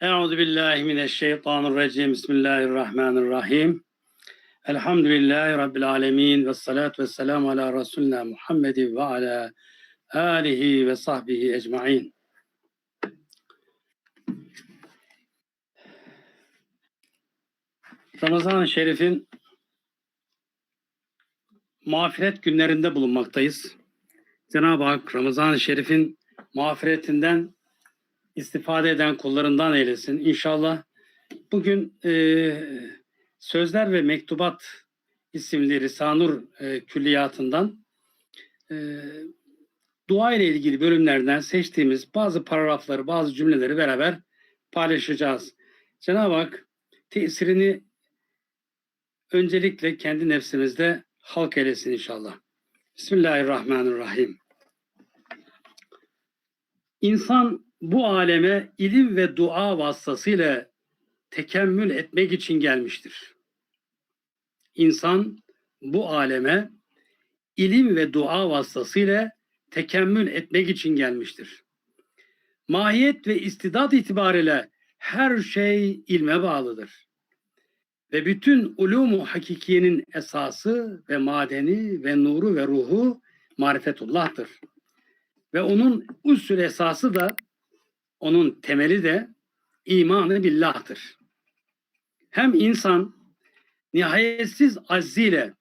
Euzu billahi mineşşeytanirracim. Bismillahirrahmanirrahim. Elhamdülillahi rabbil alamin ve salatu vesselam ala resulina Muhammed ve ala alihi ve sahbihi ecmaîn. Ramazan-ı Şerif'in mağfiret günlerinde bulunmaktayız. Cenab-ı Hak Ramazan-ı Şerif'in mağfiretinden istifade eden kullarından eylesin. İnşallah bugün e, Sözler ve Mektubat isimli Risanur e, külliyatından e, dua ile ilgili bölümlerden seçtiğimiz bazı paragrafları, bazı cümleleri beraber paylaşacağız. Cenab-ı Hak tesirini öncelikle kendi nefsimizde halk eylesin inşallah. Bismillahirrahmanirrahim. İnsan bu aleme ilim ve dua vasıtasıyla tekemmül etmek için gelmiştir. İnsan bu aleme ilim ve dua vasıtasıyla tekemmül etmek için gelmiştir. Mahiyet ve istidat itibariyle her şey ilme bağlıdır. Ve bütün ulumu hakikiyenin esası ve madeni ve nuru ve ruhu marifetullah'tır. Ve onun usul esası da onun temeli de imanı billah'tır. Hem insan nihayetsiz azziyle,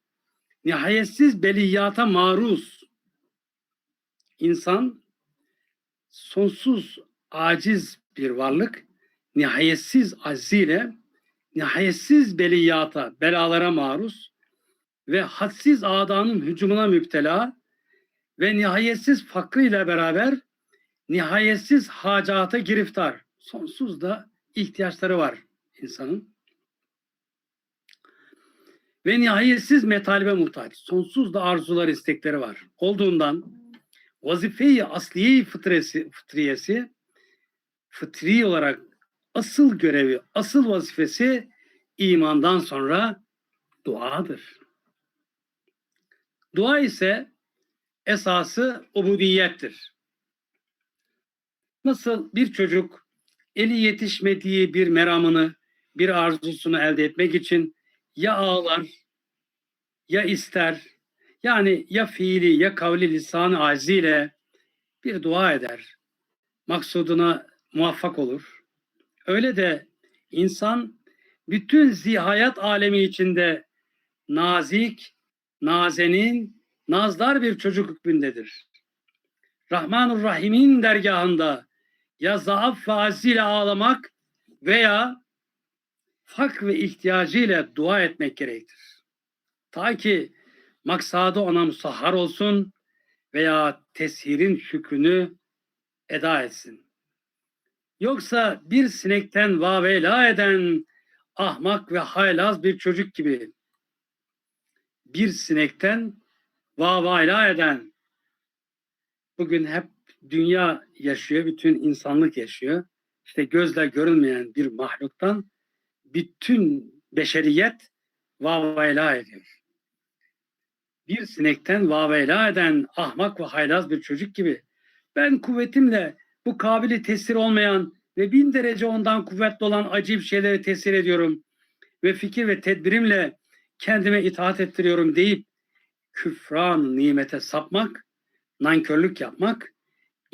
nihayetsiz beliyata maruz. İnsan sonsuz aciz bir varlık, nihayetsiz azziyle, nihayetsiz beliyata, belalara maruz ve hadsiz adanın hücumuna müptela ve nihayetsiz fakrıyla beraber nihayetsiz hacata giriftar. Sonsuz da ihtiyaçları var insanın. Ve nihayetsiz metalibe muhtaç. Sonsuz da arzular, istekleri var. Olduğundan vazifeyi asliye fıtresi, fıtriyesi fıtri olarak asıl görevi, asıl vazifesi imandan sonra duadır. Dua ise esası ubudiyettir. Nasıl bir çocuk eli yetişmediği bir meramını, bir arzusunu elde etmek için ya ağlar, ya ister, yani ya fiili ya kavli lisanı aciziyle bir dua eder. Maksuduna muvaffak olur. Öyle de insan bütün zihayat alemi içinde nazik, nazenin, nazdar bir çocuk hükmündedir. Rahmanur Rahim'in dergahında ya zaaf ve ağlamak veya fak ve ihtiyacıyla dua etmek gerektir. Ta ki maksadı ona musahhar olsun veya teshirin şükrünü eda etsin. Yoksa bir sinekten vavela eden ahmak ve haylaz bir çocuk gibi bir sinekten vavayla eden bugün hep dünya yaşıyor, bütün insanlık yaşıyor. İşte gözle görünmeyen bir mahluktan bütün beşeriyet vavayla ediyor. Bir sinekten vavayla eden ahmak ve haylaz bir çocuk gibi ben kuvvetimle bu kabili tesir olmayan ve bin derece ondan kuvvetli olan acip şeyleri tesir ediyorum ve fikir ve tedbirimle kendime itaat ettiriyorum deyip küfran nimete sapmak, nankörlük yapmak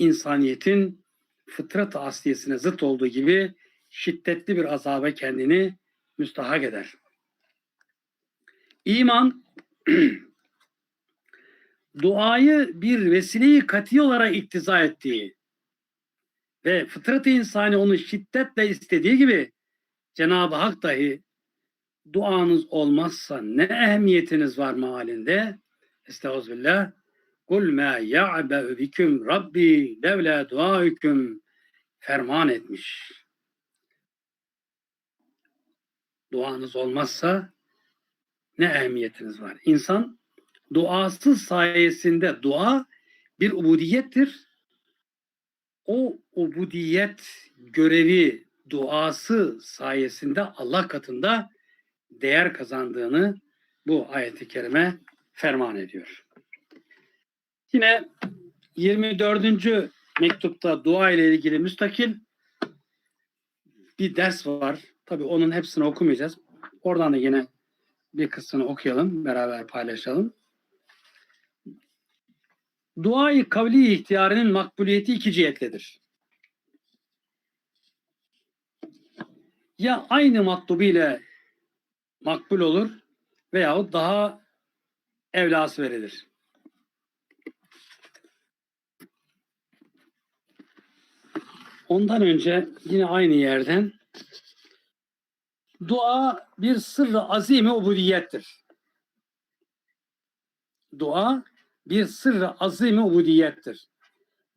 insaniyetin fıtrat asliyesine zıt olduğu gibi şiddetli bir azaba kendini müstahak eder. İman duayı bir vesileyi kati olarak iktiza ettiği ve fıtrat-ı insani onu şiddetle istediği gibi Cenab-ı Hak dahi duanız olmazsa ne ehemmiyetiniz var mealinde Estağfirullah Kul ma ya'be'u biküm Rabbi levla duaüküm ferman etmiş. Duanız olmazsa ne ehemmiyetiniz var? İnsan duasız sayesinde dua bir ubudiyettir. O ubudiyet görevi duası sayesinde Allah katında değer kazandığını bu ayeti kerime ferman ediyor. Yine 24. mektupta dua ile ilgili müstakil bir ders var. Tabii onun hepsini okumayacağız. Oradan da yine bir kısmını okuyalım, beraber paylaşalım. Duayı kavli ihtiyarının makbuliyeti iki cihetlidir. Ya aynı matlubu ile makbul olur veyahut daha evlası verilir. Ondan önce yine aynı yerden dua bir sırrı azimi ubudiyettir. Dua bir sırrı azimi ubudiyettir.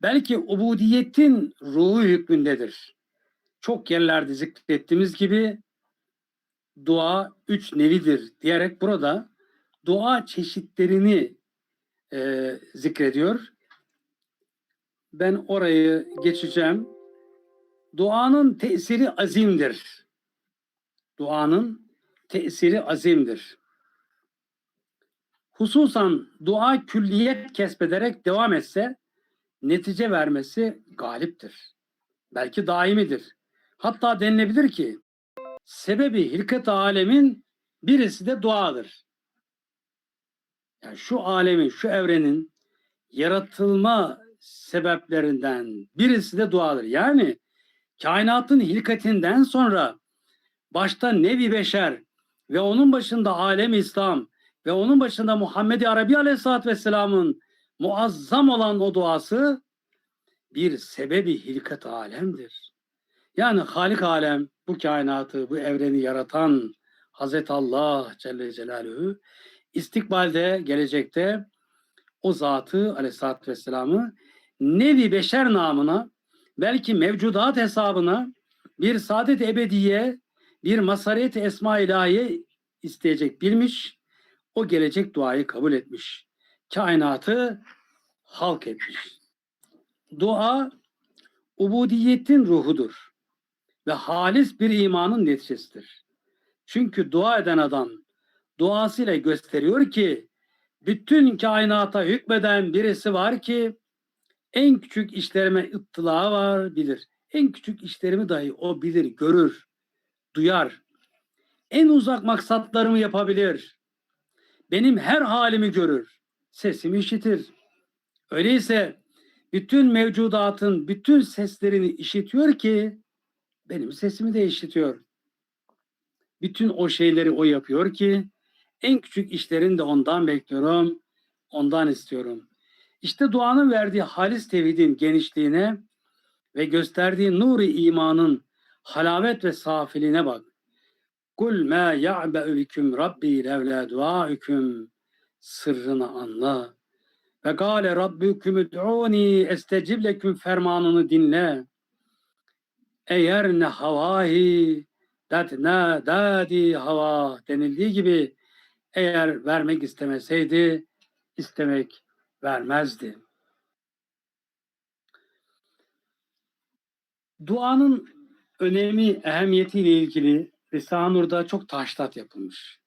Belki ubudiyetin ruhu hükmündedir. Çok yerlerde zikrettiğimiz gibi dua üç nevidir diyerek burada dua çeşitlerini e, zikrediyor. Ben orayı geçeceğim. Duanın tesiri azimdir. Duanın tesiri azimdir. Hususan dua külliyet kesbederek devam etse netice vermesi galiptir. Belki daimidir. Hatta denilebilir ki sebebi hilkat alemin birisi de duadır. Yani şu alemin, şu evrenin yaratılma sebeplerinden birisi de duadır. Yani kainatın hilkatinden sonra başta Nebi Beşer ve onun başında alem İslam ve onun başında Muhammed Arabi Aleyhisselatü Vesselam'ın muazzam olan o duası bir sebebi hilkat alemdir. Yani Halik alem bu kainatı, bu evreni yaratan Hazreti Allah Celle Celaluhu istikbalde, gelecekte o zatı Aleyhisselatü Vesselam'ı nevi beşer namına belki mevcudat hesabına bir saadet ebediye, bir masaret esma ilahiye isteyecek bilmiş, o gelecek duayı kabul etmiş. Kainatı halk etmiş. Dua ubudiyetin ruhudur ve halis bir imanın neticesidir. Çünkü dua eden adam duasıyla gösteriyor ki bütün kainata hükmeden birisi var ki en küçük işlerime ıttıla var bilir. En küçük işlerimi dahi o bilir, görür, duyar. En uzak maksatlarımı yapabilir. Benim her halimi görür. Sesimi işitir. Öyleyse bütün mevcudatın bütün seslerini işitiyor ki benim sesimi de işitiyor. Bütün o şeyleri o yapıyor ki en küçük işlerini de ondan bekliyorum, ondan istiyorum. İşte duanın verdiği halis tevhidin genişliğine ve gösterdiği nuri imanın halavet ve safiliğine bak. Kul ma ya'be'u bikum rabbi levla duaüküm sırrını anla. Ve gale rabbüküm ud'uni estecib leküm fermanını dinle. Eğer ne havahi datna dadi hava denildiği gibi eğer vermek istemeseydi istemek vermezdi. Duanın önemi, ehemmiyetiyle ilgili Risale-i Nur'da çok taştat yapılmış.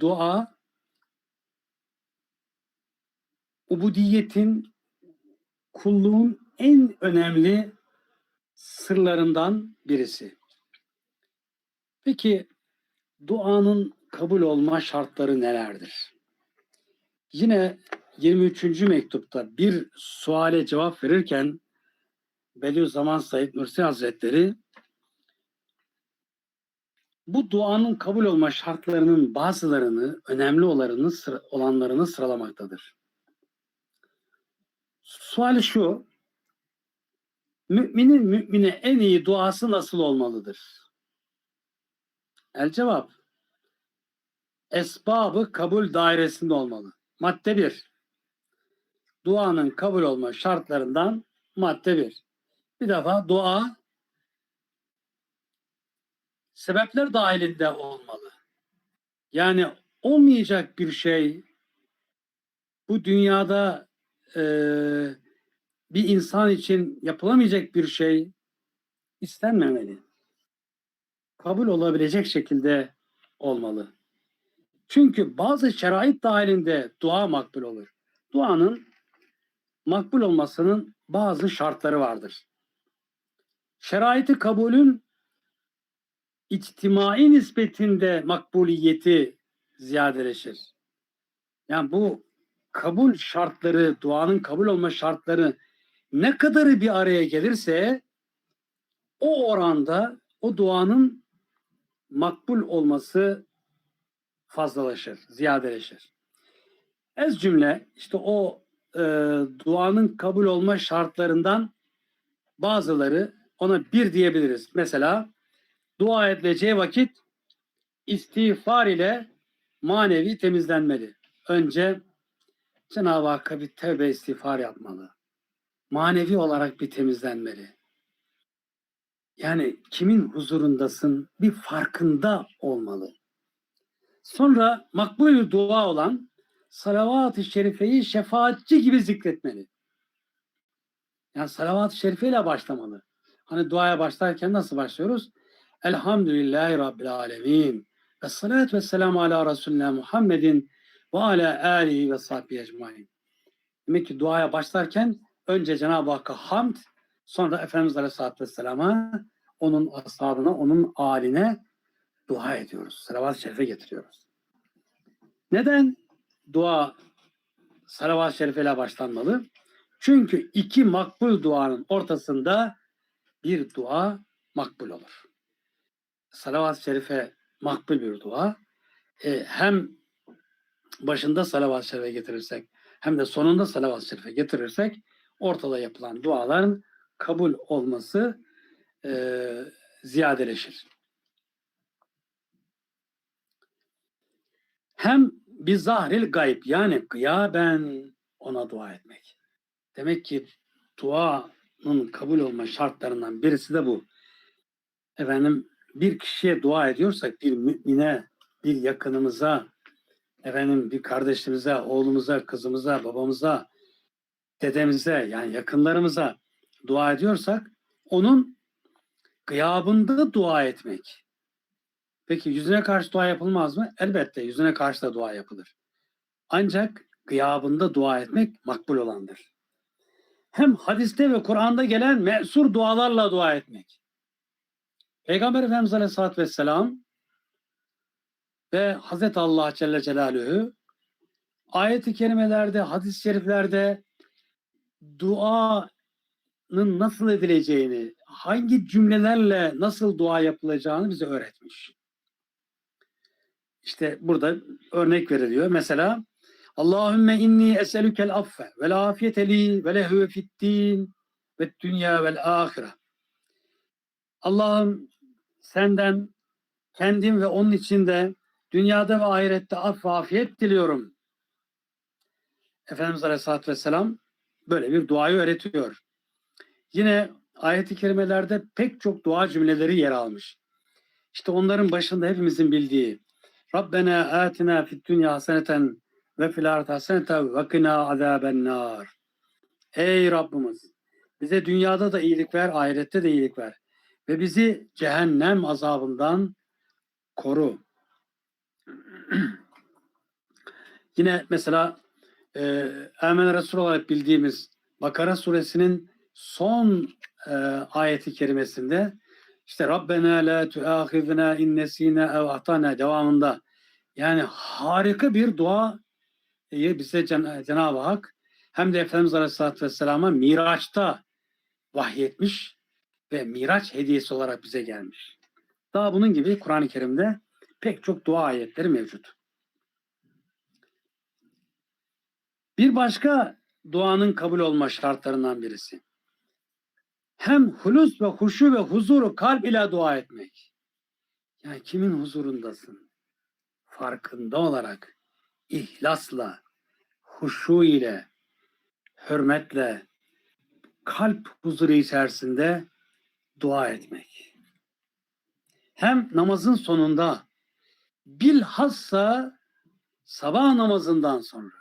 Dua ubudiyetin kulluğun en önemli sırlarından birisi. Peki duanın kabul olma şartları nelerdir? Yine 23. mektupta bir suale cevap verirken Bediüzzaman Said Nursi Hazretleri bu duanın kabul olma şartlarının bazılarını, önemli olanlarını, olanlarını sıralamaktadır. Sual şu, müminin mümine en iyi duası nasıl olmalıdır? El cevap, esbabı kabul dairesinde olmalı. Madde bir, duanın kabul olma şartlarından madde bir. Bir defa dua sebepler dahilinde olmalı. Yani olmayacak bir şey bu dünyada e, bir insan için yapılamayacak bir şey istenmemeli. Kabul olabilecek şekilde olmalı. Çünkü bazı şerait dahilinde dua makbul olur. Duanın makbul olmasının bazı şartları vardır. Şeraiti kabulün içtimai nispetinde makbuliyeti ziyadeleşir. Yani bu kabul şartları, duanın kabul olma şartları ne kadarı bir araya gelirse o oranda o duanın makbul olması fazlalaşır, ziyadeleşir. Ez cümle işte o e, duanın kabul olma şartlarından bazıları ona bir diyebiliriz. Mesela dua edileceği vakit istiğfar ile manevi temizlenmeli. Önce Cenab-ı Hakk'a bir tevbe istiğfar yapmalı. Manevi olarak bir temizlenmeli. Yani kimin huzurundasın bir farkında olmalı. Sonra makbul dua olan salavat-ı şerifeyi şefaatçi gibi zikretmeli. Yani salavat-ı şerifeyle başlamalı. Hani duaya başlarken nasıl başlıyoruz? Elhamdülillahi Rabbil Alemin. Ve salatu ve selamu ala Resulüne Muhammedin ve ala alihi ve sahbihi ecmain. Demek ki duaya başlarken önce Cenab-ı Hakk'a hamd, sonra Efendimiz Aleyhisselatü Vesselam'a, onun ashabına, onun aline dua ediyoruz. Salavat-ı şerife getiriyoruz. Neden dua salavat-ı şerifeyle başlanmalı? Çünkü iki makbul duanın ortasında bir dua makbul olur. Salavat-ı şerife makbul bir dua. E, hem başında salavat-ı şerife getirirsek hem de sonunda salavat-ı şerife getirirsek ortada yapılan duaların kabul olması e, ziyadeleşir. Hem bir zahril gayb yani gıyaben ona dua etmek. Demek ki duanın kabul olma şartlarından birisi de bu. Efendim bir kişiye dua ediyorsak bir mümine, bir yakınımıza, efendim bir kardeşimize, oğlumuza, kızımıza, babamıza, dedemize yani yakınlarımıza dua ediyorsak onun gıyabında dua etmek. Peki yüzüne karşı dua yapılmaz mı? Elbette yüzüne karşı da dua yapılır. Ancak gıyabında dua etmek makbul olandır. Hem hadiste ve Kur'an'da gelen mesur dualarla dua etmek. Peygamber Efendimiz Aleyhisselatü Vesselam ve Hazreti Allah Celle Celaluhu ayet-i kerimelerde, hadis-i şeriflerde duanın nasıl edileceğini, hangi cümlelerle nasıl dua yapılacağını bize öğretmiş. İşte burada örnek veriliyor. Mesela Allahümme inni eselükel affe ve afiyete li ve lehu fiddin ve dünya vel ahire. Allah'ım senden kendim ve onun içinde dünyada ve ahirette af ve afiyet diliyorum. Efendimiz Aleyhisselatü Vesselam böyle bir duayı öğretiyor. Yine ayet-i kerimelerde pek çok dua cümleleri yer almış. İşte onların başında hepimizin bildiği Rabbena atina fid dünya haseneten ve fil ahireti haseneten ve kina azaben nar. Ey Rabbimiz bize dünyada da iyilik ver, ahirette de iyilik ver ve bizi cehennem azabından koru. Yine mesela e, Emen Resul olarak bildiğimiz Bakara suresinin son e, ayeti kerimesinde işte Rabbena la tuahizna in nesina ev ahtana devamında yani harika bir dua bize Cen Cenab-ı Hak hem de Efendimiz Aleyhisselatü Vesselam'a Miraç'ta vahyetmiş ve Miraç hediyesi olarak bize gelmiş. Daha bunun gibi Kur'an-ı Kerim'de pek çok dua ayetleri mevcut. Bir başka duanın kabul olma şartlarından birisi. Hem hulus ve huşu ve huzuru kalp ile dua etmek. Yani kimin huzurundasın? Farkında olarak, ihlasla, huşu ile, hürmetle, kalp huzuru içerisinde dua etmek. Hem namazın sonunda bilhassa sabah namazından sonra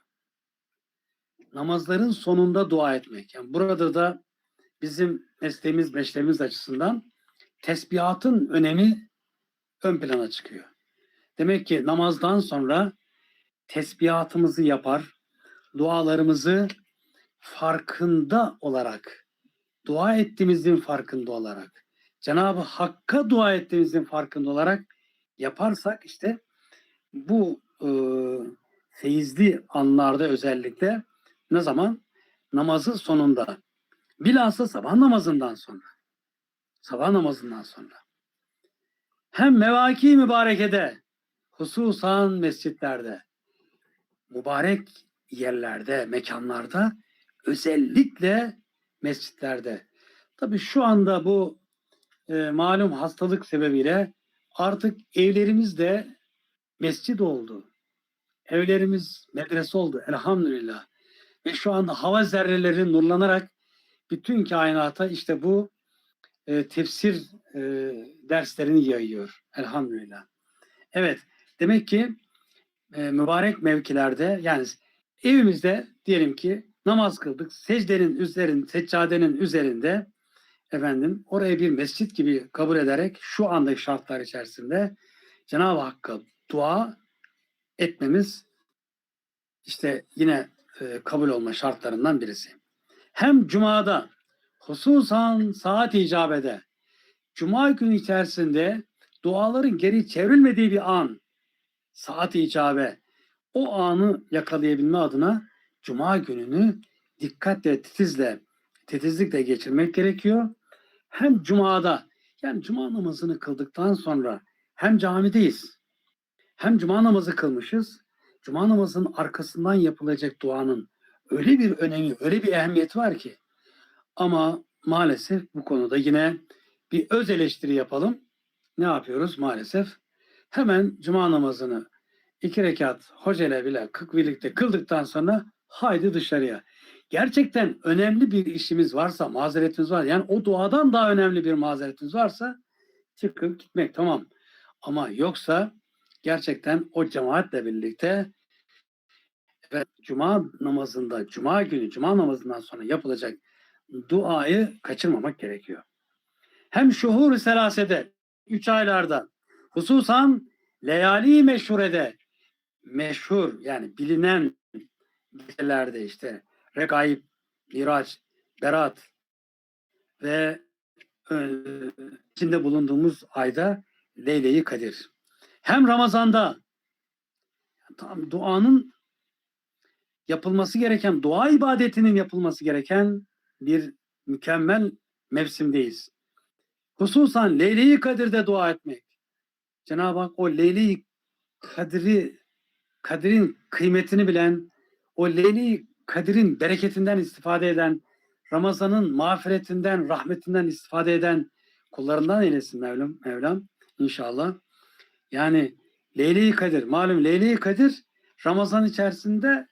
namazların sonunda dua etmek. Yani burada da bizim mesleğimiz, meşlemiz açısından tesbihatın önemi ön plana çıkıyor. Demek ki namazdan sonra tesbihatımızı yapar, dualarımızı farkında olarak, dua ettiğimizin farkında olarak, Cenab-ı Hakk'a dua ettiğimizin farkında olarak yaparsak işte bu e, feyizli anlarda özellikle ne zaman? Namazın sonunda. Bilhassa sabah namazından sonra. Sabah namazından sonra. Hem mevaki mübarekede, hususan mescitlerde, mübarek yerlerde, mekanlarda, özellikle mescitlerde. Tabii şu anda bu e, malum hastalık sebebiyle artık evlerimiz de mescid oldu. Evlerimiz medrese oldu elhamdülillah. Ve şu anda hava zerreleri nurlanarak bütün kainata işte bu e, tefsir e, derslerini yayıyor elhamdülillah. Evet demek ki e, mübarek mevkilerde yani evimizde diyelim ki namaz kıldık secdenin üzerinde seccadenin üzerinde efendim oraya bir mescit gibi kabul ederek şu andaki şartlar içerisinde Cenab-ı Hakk'a dua etmemiz işte yine e, kabul olma şartlarından birisi. Hem cumada hususan saat icabede cuma günü içerisinde duaların geri çevrilmediği bir an saat icabe o anı yakalayabilme adına cuma gününü dikkatle titizle titizlikle geçirmek gerekiyor. Hem cumada yani cuma namazını kıldıktan sonra hem camideyiz hem cuma namazı kılmışız. Cuma namazının arkasından yapılacak duanın öyle bir önemi, öyle bir ehemmiyeti var ki. Ama maalesef bu konuda yine bir öz eleştiri yapalım. Ne yapıyoruz maalesef? Hemen cuma namazını iki rekat hocayla bile kık birlikte kıldıktan sonra haydi dışarıya. Gerçekten önemli bir işimiz varsa, mazeretimiz var. Yani o duadan daha önemli bir mazeretimiz varsa çıkıp gitmek tamam. Ama yoksa gerçekten o cemaatle birlikte ve cuma namazında, cuma günü, cuma namazından sonra yapılacak duayı kaçırmamak gerekiyor. Hem şuhur selasede, üç aylarda, hususan leyali meşhurede, meşhur yani bilinen gecelerde işte Regaib, Miraç, Berat ve e, içinde bulunduğumuz ayda Leyle-i Kadir. Hem Ramazan'da tam duanın yapılması gereken, dua ibadetinin yapılması gereken bir mükemmel mevsimdeyiz. Hususan Leyle-i Kadir'de dua etmek. Cenab-ı Hak o Leyle-i Kadir'i Kadir'in kıymetini bilen, o Leyle-i Kadir'in bereketinden istifade eden, Ramazan'ın mağfiretinden, rahmetinden istifade eden kullarından eylesin Mevlam, Mevlam inşallah. Yani Leyle-i Kadir, malum Leyle-i Kadir Ramazan içerisinde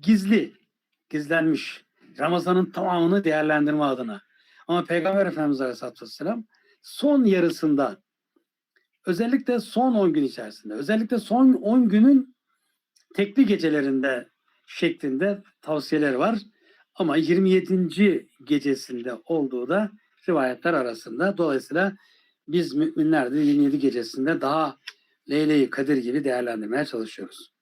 gizli, gizlenmiş. Ramazan'ın tamamını değerlendirme adına. Ama Peygamber Efendimiz Aleyhisselatü Vesselam son yarısında özellikle son 10 gün içerisinde özellikle son 10 günün tekli gecelerinde şeklinde tavsiyeler var. Ama 27. gecesinde olduğu da rivayetler arasında. Dolayısıyla biz müminler de 27 gecesinde daha Leyle-i Kadir gibi değerlendirmeye çalışıyoruz.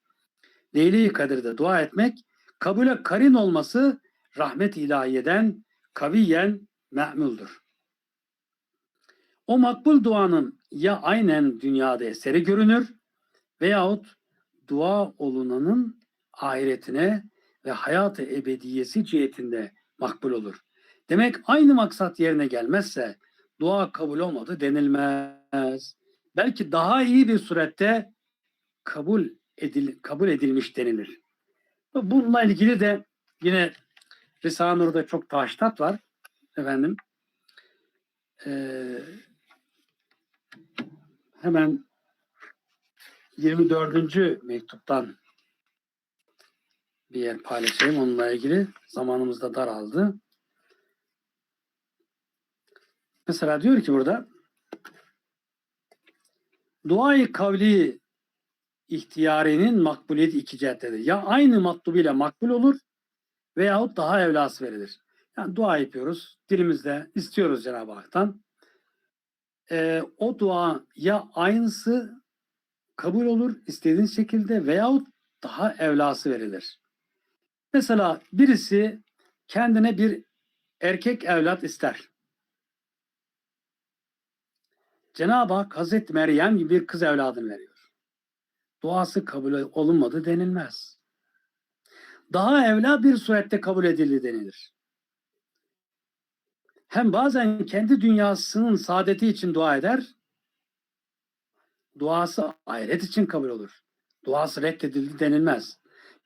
Leyle-i Kadir'de dua etmek, kabule karin olması rahmet ilahiyeden kaviyen me'muldur. O makbul duanın ya aynen dünyada eseri görünür veyahut dua olunanın ahiretine ve hayatı ebediyesi cihetinde makbul olur. Demek aynı maksat yerine gelmezse dua kabul olmadı denilmez. Belki daha iyi bir surette kabul edil, kabul edilmiş denilir. Bununla ilgili de yine Risale-i Nur'da çok taştat var. Efendim ee, hemen 24. mektuptan bir yer paylaşayım onunla ilgili. Zamanımız da daraldı. Mesela diyor ki burada duayı kavli ihtiyarinin makbuliyeti iki cihettedir. Ya aynı matlubiyle makbul olur veyahut daha evlası verilir. Yani dua yapıyoruz. Dilimizde istiyoruz Cenab-ı Hak'tan. Ee, o dua ya aynısı kabul olur istediğiniz şekilde veyahut daha evlası verilir. Mesela birisi kendine bir erkek evlat ister. Cenab-ı Hak Hazreti Meryem gibi bir kız evladını veriyor. Duası kabul olunmadı denilmez. Daha evla bir surette kabul edildi denilir. Hem bazen kendi dünyasının saadeti için dua eder, duası ahiret için kabul olur. Duası reddedildi denilmez.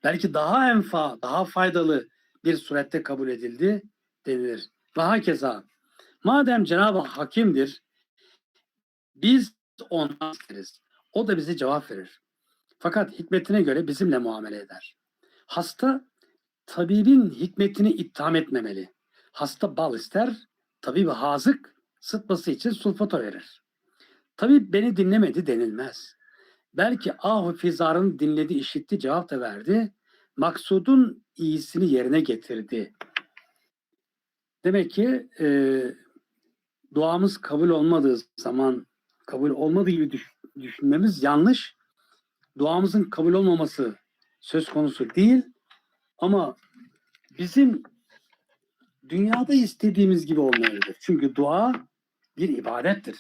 Belki daha enfa, daha faydalı bir surette kabul edildi denilir. Ve hakeza madem Cenab-ı Hak hakimdir, biz ondan isteriz. O da bize cevap verir. Fakat hikmetine göre bizimle muamele eder. Hasta tabibin hikmetini itham etmemeli. Hasta bal ister, tabibi hazık sıtması için sulfato verir. Tabip beni dinlemedi denilmez. Belki ahu fizarın dinledi, işitti, cevap da verdi. Maksudun iyisini yerine getirdi. Demek ki e, duamız kabul olmadığı zaman kabul olmadığı gibi düş- düşünmemiz yanlış. Duamızın kabul olmaması söz konusu değil. Ama bizim dünyada istediğimiz gibi olmayabilir. Çünkü dua bir ibadettir.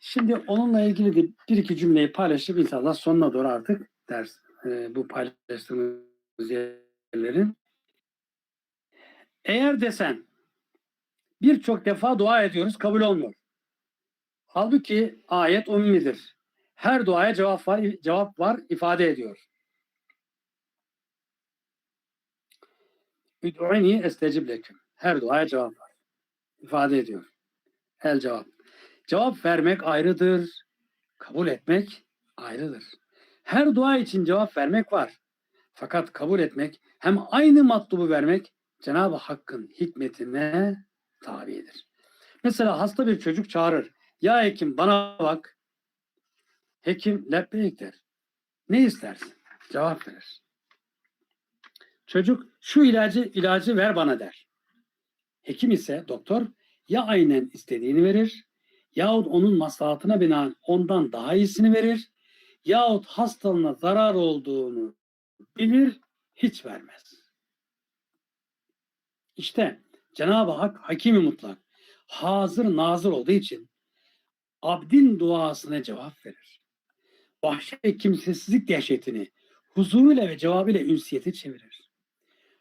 Şimdi onunla ilgili de bir iki cümleyi paylaşıp inşallah sonuna doğru artık ders e, bu paylaştığımız yerlerin. Eğer desen birçok defa dua ediyoruz kabul olmuyor. Halbuki ayet ummidir. Her duaya cevap var, cevap var ifade ediyor. Üd'uni estecib leküm. Her duaya cevap var. ifade ediyor. El cevap. Cevap vermek ayrıdır. Kabul etmek ayrıdır. Her dua için cevap vermek var. Fakat kabul etmek hem aynı matlubu vermek Cenab-ı Hakk'ın hikmetine tabidir. Mesela hasta bir çocuk çağırır. Ya hekim bana bak. Hekim lebbeyk der. Ne istersin? Cevap verir. Çocuk şu ilacı ilacı ver bana der. Hekim ise doktor ya aynen istediğini verir yahut onun maslahatına binaen ondan daha iyisini verir yahut hastalığına zarar olduğunu bilir hiç vermez. İşte Cenab-ı Hak hakimi mutlak hazır nazır olduğu için abdin duasına cevap verir. Vahşet ve kimsesizlik dehşetini huzuruyla ve cevabıyla ünsiyete çevirir.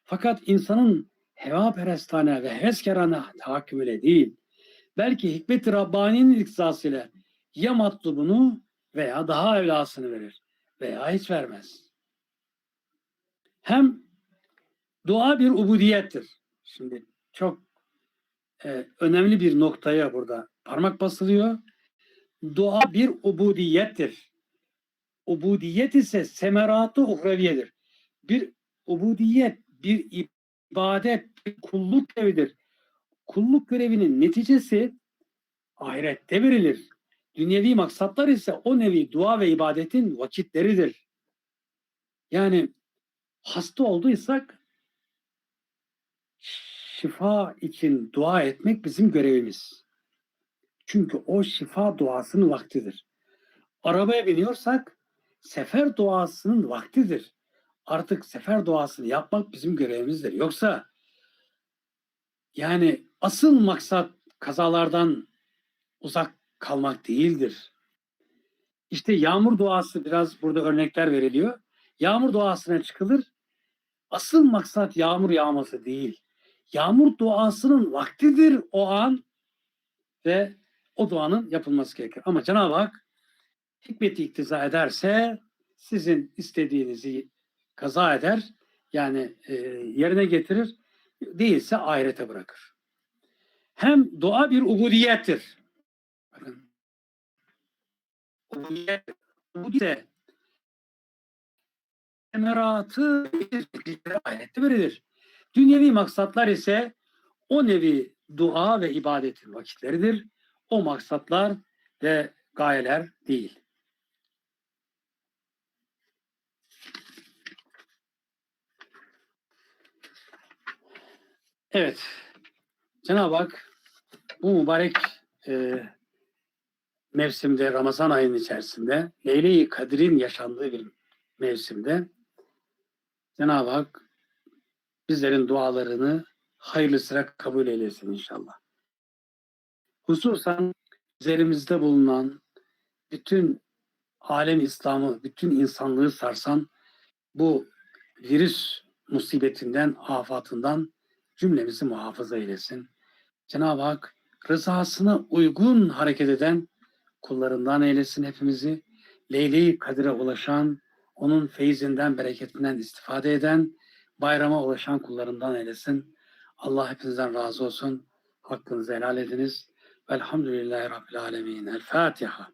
Fakat insanın heva perestane ve heveskarane tahakkümüyle değil, belki hikmet-i Rabbani'nin iktisasıyla ya matlubunu veya daha evlasını verir veya hiç vermez. Hem dua bir ubudiyettir. Şimdi çok e, önemli bir noktaya burada parmak basılıyor. Dua bir ubudiyettir. Ubudiyet ise semeratı uhreviyedir. Bir ubudiyet, bir ibadet, bir kulluk görevidir. Kulluk görevinin neticesi ahirette verilir. Dünyevi maksatlar ise o nevi dua ve ibadetin vakitleridir. Yani hasta olduysak şifa için dua etmek bizim görevimiz. Çünkü o şifa duasının vaktidir. Arabaya biniyorsak sefer duasının vaktidir. Artık sefer duasını yapmak bizim görevimizdir. Yoksa yani asıl maksat kazalardan uzak kalmak değildir. İşte yağmur duası biraz burada örnekler veriliyor. Yağmur duasına çıkılır. Asıl maksat yağmur yağması değil. Yağmur duasının vaktidir o an ve o duanın yapılması gerekir. Ama Cenab-ı Hak hikmeti iktiza ederse sizin istediğinizi kaza eder. Yani e, yerine getirir. Değilse ahirete bırakır. Hem dua bir ubudiyettir. Bakın. Ubudiyet, ubudiyet emeratı ahirette verilir. Dünyevi maksatlar ise o nevi dua ve ibadetin vakitleridir. O maksatlar ve gayeler değil. Evet. Cenab-ı Hak bu mübarek e, mevsimde, Ramazan ayının içerisinde, Leyle-i Kadir'in yaşandığı bir mevsimde Cenab-ı Hak bizlerin dualarını hayırlı sıra kabul eylesin inşallah. Hususan üzerimizde bulunan bütün alem İslam'ı, bütün insanlığı sarsan bu virüs musibetinden, afatından cümlemizi muhafaza eylesin. Cenab-ı Hak rızasına uygun hareket eden kullarından eylesin hepimizi. Leyle-i Kadir'e ulaşan, onun feyzinden, bereketinden istifade eden, bayrama ulaşan kullarından eylesin. Allah hepinizden razı olsun. Hakkınızı helal ediniz. Velhamdülillahi Rabbil Alemin. El Fatiha.